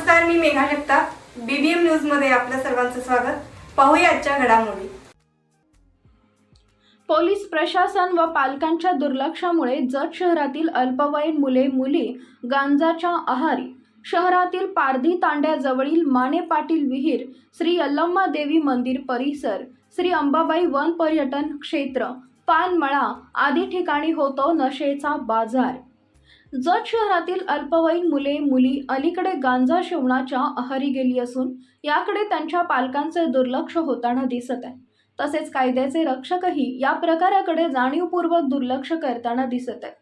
सीमा Jagtap. BBM न्यूजमध्ये आपल्या सर्वांचं स्वागत. पाहूया आजच्या घडामोडी. पोलीस प्रशासन व पालकांच्या दुर्लक्षामुळे जत शहरातील अल्पवयीन मुले मुली गांजाच्या आहारी. शहरातील पारधी तांड्याजवळील माने पाटील विहीर श्री यल्लम्मा देवी मंदिर परिसर श्री अंबाबाई वन पर्यटन क्षेत्र पानमळा आदी ठिकाणी होतो नशेचा बाजार. जत शहरातील अल्पवयीन मुले मुली अलीकडे गांजा शिवणाच्या आहारी गेली असून याकडे त्यांच्या पालकांचे दुर्लक्ष होताना दिसत आहे. तसेच कायद्याचे रक्षकही या प्रकाराकडे जाणीवपूर्वक दुर्लक्ष करताना दिसत आहेत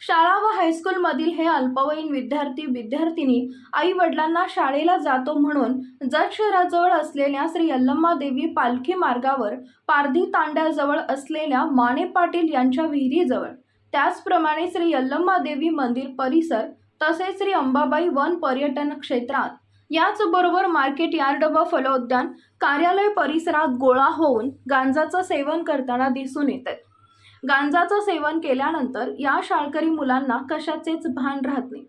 शाळा व हायस्कूलमधील हे अल्पवयीन विद्यार्थी विद्यार्थिनी आई वडिलांना शाळेला जातो म्हणून जत शहराजवळ असलेल्या श्री यल्लम्मा देवी पालखी मार्गावर पारधी तांड्याजवळ असलेल्या माने पाटील यांच्या विहिरीजवळ त्याचप्रमाणे श्री यल्लम्मा देवी मंदिर परिसर तसेच श्री अंबाबाई वन पर्यटन क्षेत्रात. याचबरोबर मार्केट यार्ड व फलोद्यान कार्यालय परिसरात गोळा होऊन गांजाचं सेवन करताना दिसून येते. गांजाचं सेवन केल्यानंतर या शाळकरी मुलांना कशाचेच भान राहत नाही.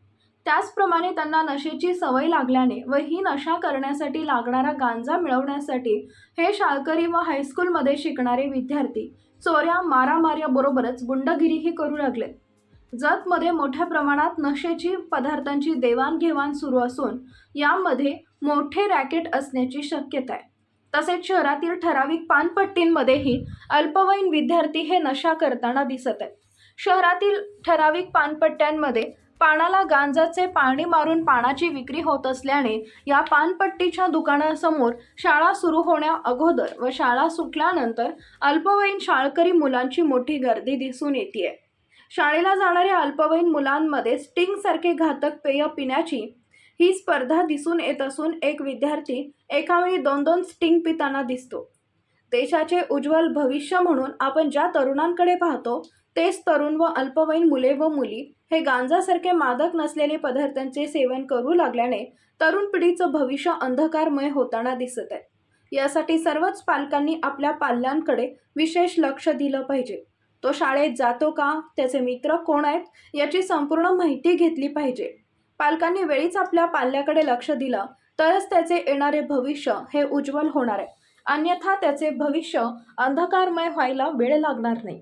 त्याचप्रमाणे त्यांना नशेची सवय लागल्याने व ही नशा करण्यासाठी लागणारा गांजा मिळवण्यासाठी हे शाळकरी व हायस्कूलमध्ये शिकणारे विद्यार्थी चोऱ्या मारामाऱ्याबरोबरच गुंडगिरीही करू लागले. जतमध्ये मोठ्या प्रमाणात नशेची पदार्थांची देवाणघेवाण सुरू असून यामध्ये मोठे रॅकेट असण्याची शक्यता आहे. तसेच शहरातील ठराविक पानपट्टींमध्येही अल्पवयीन विद्यार्थी हे नशा करताना दिसत आहेत. शहरातील ठराविक पानपट्ट्यांमध्ये पानाला गांजाचे पाणी मारून पानाची विक्री होत असल्याने या पानपट्टीच्या दुकानासमोर शाळा सुरू होण्या अगोदर व शाळा सुटल्यानंतर अल्पवयीन शाळकरी मुलांची मोठी गर्दी दिसून येते शाळेला जाणाऱ्या अल्पवयीन मुलांमध्ये स्टिंगसारखे घातक पेय पिण्याची ही स्पर्धा दिसून येत असून एक विद्यार्थी एकावेळी दोन दोन स्टिंग पिताना दिसतो. देशाचे उज्ज्वल भविष्य म्हणून आपण ज्या तरुणांकडे पाहतो तेच तरुण व अल्पवयीन मुले व मुली हे गांजासारखे मादक नसलेले पदार्थांचे सेवन करू लागल्याने तरुण पिढीचं भविष्य अंधकारमय होताना दिसत आहे. यासाठी सर्वच पालकांनी आपल्या पाल्यांकडे विशेष लक्ष दिलं पाहिजे. तो शाळेत जातो का? त्याचे मित्र कोण आहेत? याची संपूर्ण माहिती घेतली पाहिजे. पालकांनी वेळीच आपल्या पाल्याकडे लक्ष दिलं तरच त्याचे येणारे भविष्य हे उज्ज्वल होणार आहे. अन्यथा त्याचे भविष्य अंधकारमय व्हायला वेळ लागणार नाही.